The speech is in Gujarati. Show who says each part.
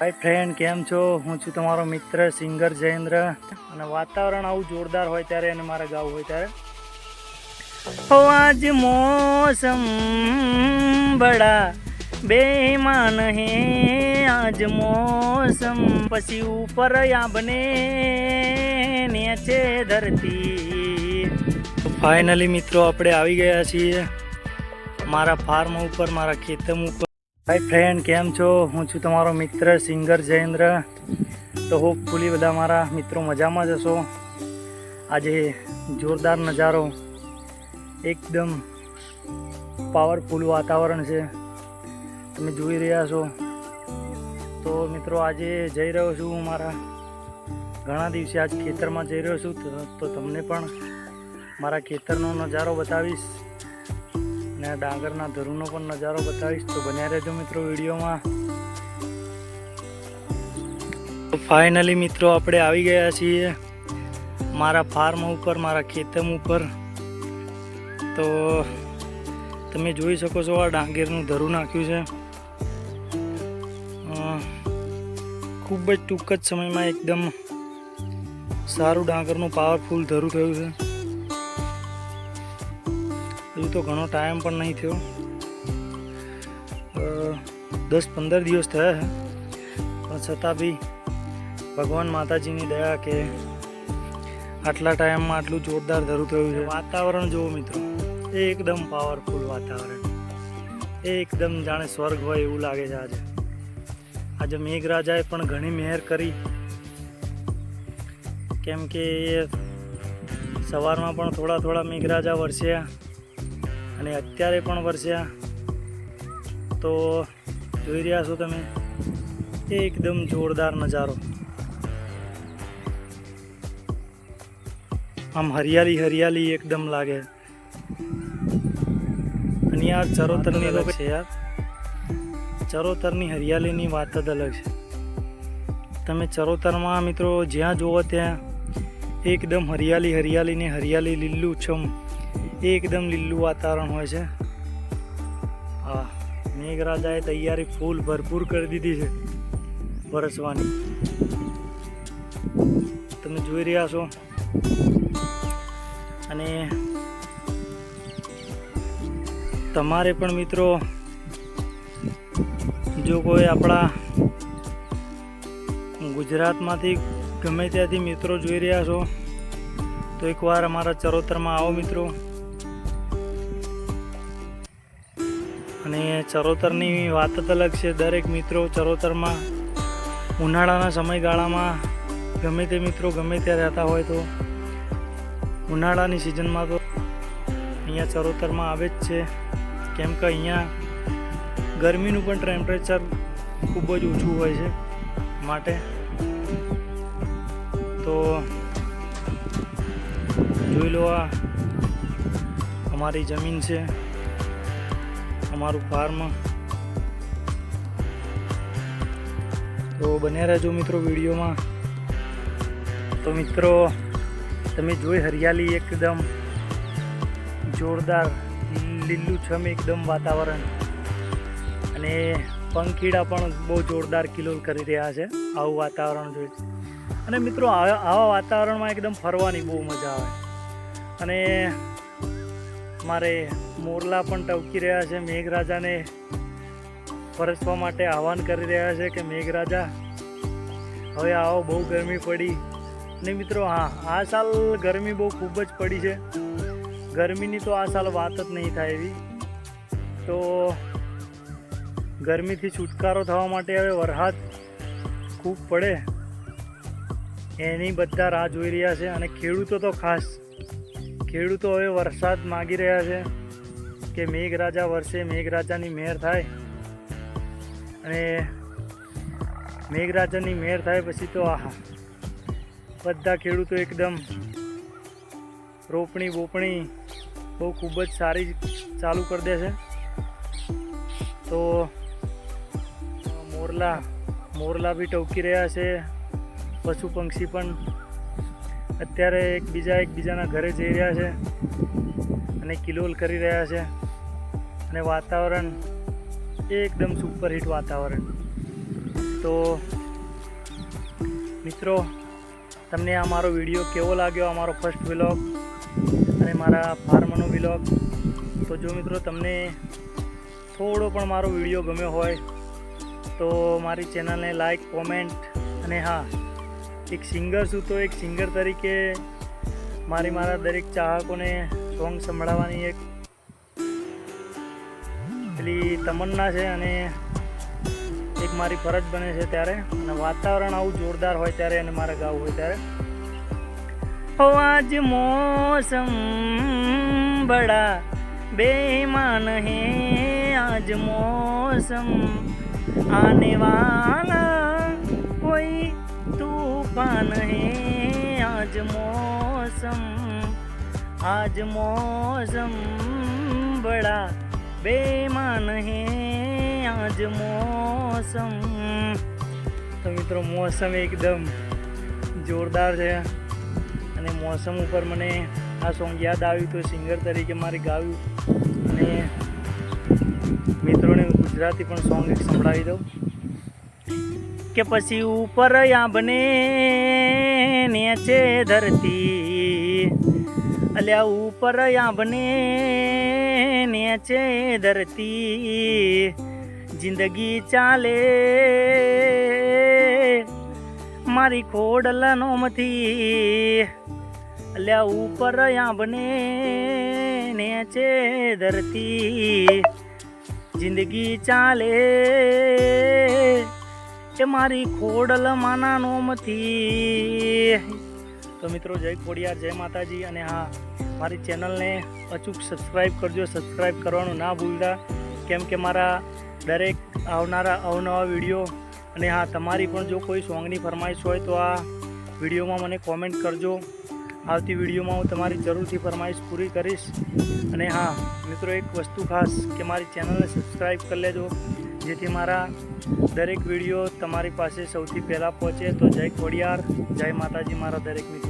Speaker 1: હાય ફ્રેન્ડ કેમ છો? હું છું તમારો મિત્ર સિંગર જયેન્દ્ર. અને વાતાવરણ આવું જોરદાર હોય ત્યારે અને મારે ગાવું હોય ત્યારે. હો, આજ મોસમ બડા બેમાન હે. આજ મોસમ પછી ઉપર આબને નીચે ધરતી. ફાઇનલી મિત્રો, આપણે આવી ગયા છીએ. મારા ફાર્મ ઉપર, મારા ખેતમ ઉપર. હાય ફ્રેન્ડ કેમ છો? હું છું તમારો મિત્ર સિંગર જયેન્દ્ર. તો હોપફુલી બધા મારા મિત્રો મજામાં જ હશો. આજે જોરદાર નજારો. એકદમ પાવરફુલ વાતાવરણ છે. તમે જોઈ રહ્યા છો. તો મિત્રો આજે જઈ રહ્યો છું હું મારા ઘણા દિવસે આજ ખેતરમાં જઈ રહ્યો છું. તો- તમને પણ મારા ખેતરનો નજારો બતાવીશ. અને ડાંગરના ધરુનો પણ નજારો બતાવીશ. તો બન્યા રહેજો મિત્રો વિડીયોમાં. ફાઇનલી મિત્રો આપણે આવી ગયા છીએ મારા ફાર્મ ઉપર, મારા ખેતમ ઉપર. તો તમે જોઈ શકો છો આ ડાંગરનું ધરું નાખ્યું છે. ખૂબ જ ટૂંક જ સમયમાં એકદમ સારું ડાંગરનું પાવરફુલ ધરું થયું છે. હજુ તો ઘણો ટાઈમ પણ નહીં થયો. દસ પંદર દિવસ થયા છે. પણ છતાં બી ભગવાન માતાજીની દયા કે આટલા ટાઈમમાં આટલું જોરદાર ધરું થયું છે. વાતાવરણ જુઓ મિત્રો એકદમ પાવરફુલ વાતાવરણ. એકદમ જાણે સ્વર્ગ હોય એવું લાગે છે આજે. આજે મેઘરાજાએ પણ ઘણી મહેર કરી. કેમ કે સવારમાં પણ થોડા થોડા મેઘરાજા વરસ્યા. અને અત્યારે પણ વરસ્યા? તો જોઈ રહ્યા છો તમે એકદમ જોરદાર નજારો. આમ હરિયાળી હરિયાળી એકદમ લાગે. અને યાર ચરોતરની અલગ છે યાર. ચરોતરની હરિયાળીની વાત જ અલગ છે. તમે ચરોતરમાં મિત્રો જ્યાં જુઓ ત્યાં એકદમ હરિયાળી હરિયાળી ને હરિયાળી લીલું છમ એકદમ લીલું વાતાવરણ હોય છે. હા, મેઘરાજાએ તૈયારી ફૂલ ભરપૂર કરી દીધી છે, વરસવાની. તમે જોઈ રહ્યા છો. અને તમારે પણ મિત્રો, જો કોઈ આપણા ગુજરાતમાંથી ગમે ત્યાંથી મિત્રો જોઈ રહ્યા છો, તો એકવાર અમારા ચરોતરમાં આવો મિત્રો. અને ચરોતરની વાત જ અલગ છે. દરેક મિત્રો ચરોતરમાં, ઉનાળાના સમયગાળામાં ગમે તે મિત્રો ગમે ત્યાં રહેતા હોય તો ઉનાળાની સિઝનમાં તો અહીંયા ચરોતરમાં આવે જ છે. કેમ કે અહીંયા ગરમીનું પણ ટેમ્પરેચર ખૂબ જ ઓછું હોય છે માટે. તો જોઈ લો આ અમારી જમીન છે. અમારું ફાર્મ તો બન્યા રહેજો મિત્રો વિડીયોમાં. તો મિત્રો, તમે જોઈ હરિયાળી એકદમ જોરદાર લીલુંછમ એકદમ વાતાવરણ. અને પંખીડા પણ બહુ જોરદાર કિલોલ કરી રહ્યા છે આવું વાતાવરણ જોઈ. અને મિત્રો આવા વાતાવરણમાં એકદમ ફરવાની બહુ મજા આવે. અને મારે મોરલા પણ ટવકી રહ્યા છે. મેઘરાજાને પરસવા માટે આહવાન કરી રહ્યા છે કે, મેઘરાજા, હવે આવો, બહુ ગરમી પડી. ને મિત્રો, હા, આ સાલ ગરમી બહુ ખૂબ જ પડી છે. ગરમીની તો આ સાલ વાત જ નહીં થાય એવી. તો ગરમીથી છુટકારો થવા માટે હવે વરસાદ ખૂબ પડે. એની બધા રાહ જોઈ રહ્યા છે અને ખેડૂતો તો ખાસ ખેડૂતો હવે વરસાદ માગી રહ્યા છે કે મેઘરાજા વરસે, મેઘરાજાની મહેર થાય. અને મેઘરાજાની મહેર થાય પછી તો આહા. બધા ખેડૂતો એકદમ રોપણી બોપણી બહુ ખૂબ જ સારી ચાલુ કરી દે છે. તો મોરલા મોરલા બી ટવકી રહ્યા છે. પશુ પંક્ષી પણ અત્યારે એકબીજા એકબીજાના ઘરે જઈ રહ્યા છે અને કિલોલ કરી રહ્યા છે. અને વાતાવરણ એકદમ સુપરહિટ વાતાવરણ. તો મિત્રો, તમને આ મારો વીડિયો કેવો લાગ્યો? અમારો ફર્સ્ટ વિલોગ અને મારા ફાર્મનો વિલોગ તો જો મિત્રો, તમને થોડો પણ મારો વીડિયો ગમ્યો હોય, તો મારી ચેનલને લાઈક કોમેન્ટ અને હા એક સિંગર છું તો એક સિંગર તરીકે મારી મારા દરેક ચાહકોને સોંગ સંભળાવવાની એક પેલી તમન્ના છે અને એક મારી ફરજ બને છે ત્યારે. અને વાતાવરણ આવું જોરદાર હોય ત્યારે અને મારે ગાવું હોય ત્યારે. આજ મોસમ બડા બેમાન હે આજ મોસમ. આને વાલા તુફાન હે આજ મોસમ આજ મોસમ બડા બેમાન હે આજ મોસમ તો મિત્રો મોસમ એકદમ જોરદાર છે અને મોસમ ઉપર મને આ સોંગ યાદ આવ્યું તો સિંગર તરીકે મારે ગાવ્યું અને મિત્રોને ગુજરાતી પણ સોંગ એક સંભળાવી દઉં. કે પછી ઉપર આંબને નેચે ધરતી. અલ્યા ઉપર આંબને નેચે ધરતી. જિંદગી ચાલે. મારી ખોડલ નોમથી અલ્યા ઉપર આંબને નેચે ધરતી. જિંદગી ચાલે. એ મારી ખોડલ માના નોમથી તો મિત્રો, જય ખોડિયાર, જય માતાજી, અને હા, મારી ચેનલને અચૂક સબસ્ક્રાઈબ કરજો. સબસ્ક્રાઈબ કરવાનું ના ભૂલતા. કેમ કે મારા દરેક આવનારા અવનવા વીડિયો, અને હા, તમારી પણ જો કોઈ સોંગની ફરમાઈશ હોય, તો આ વિડીયોમાં મને કોમેન્ટ કરજો. આવતી વિડીયોમાં હું તમારી જરૂરથી ફરમાઈશ પૂરી કરીશ. અને હા, મિત્રો, એક વસ્તુ ખાસ કે મારી ચેનલને સબસ્ક્રાઈબ કરી લેજો. જેથી મારા દરેક વીડિયો તમારી પાસે સૌથી પહેલાં પહોંચે તો જય ખોડિયાર, જય માતાજી મારા દરેક મિત્રો.